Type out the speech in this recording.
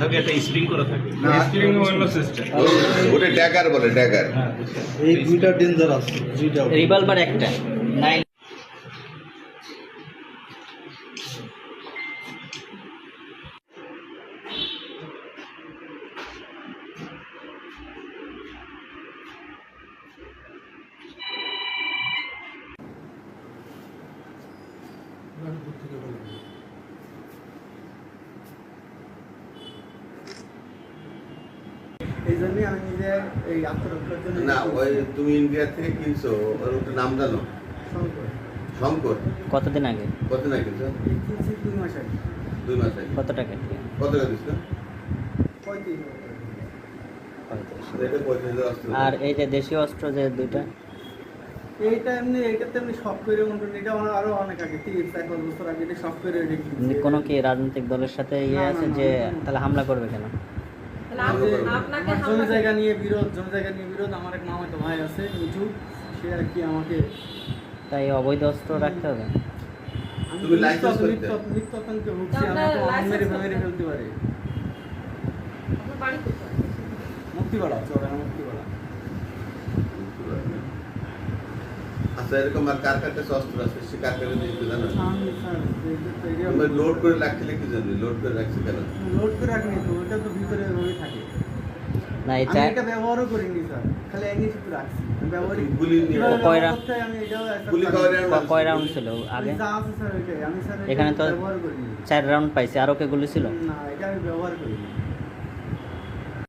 থাকে একটা স্প্রিং করা থাকে। স্প্রিং অন্য সিস্টেম ওটা ড্যাগার বলে ড্যাগার। এই দুইটা ডেঞ্জার আছে দুইটা রিভলভার একটা। নাইন এই জন্যই আমি নিজে এই আত্মরক্ষার জন্য না ওই তুমি ইন্ডিয়া থেকে কিনছো ওর ওটা নাম জানো? শঙ্কর। শঙ্কর? কতদিন আগে? কত না কিনছো? কিনছি দুই মাস আগে। দুই মাস আগে। কত টাকা কত পঁয়ত্রিশ আর এই যে দেশীয় অস্ত্র যে দুইটা? এইটা এমনি এইটা তো এমনি সফটওয়্যারের মতন এটা আমার আরও অনেক আগে তিরিশ বছর আগে এটা কোনো কি রাজনৈতিক দলের সাথে ইয়ে আছে যে। তাহলে হামলা করবে কেন? জমি জায়গা নিয়ে বিরোধ জমি জায়গা নিয়ে বিরোধ আমার এক মামাতো ভাই আছে নিচু সে আর কি আমাকে তাই অবৈধ অস্ত্র রাখতে হবে। তুমি license করতে? তো আমাকে মেরে মেরে ফেলতে পারে। আপনার বাড়ি কোথায়? মুক্তিপাড়া চড়া মুক্তিপাড়া আচ্ছা এরকম আর কার কার কাছে অস্ত্র আছে? সে কার কাছে দিয়েছে জানো আমি স্যার এই- এই- এই- তুমি লোড করে রাখছিলে কি জন্য? লোড করে রাখছি কেন? লোড করে রাখিনি তো ওটা তো ভিতরে ওই থাকে। না এই এটা ব্যবহারও করিনি স্যার। খালি এনে শুধু রাখছি। ব্যবহারই গুলি নিয়ে- কীভাবে কয় ব্যবহার রাউন্ড? করতে হয় আমি এটাও গুলি জানি। খাওয়ার round ক- আছে? কয় রাউন্ড ছিল আগে? যা আছে স্যার ওইটাই। আমি স্যার এখানে তো- চার রাউন্ড পাইছে আরও কে গুলি ছিল? না এটা আমি ব্যবহার করিনি।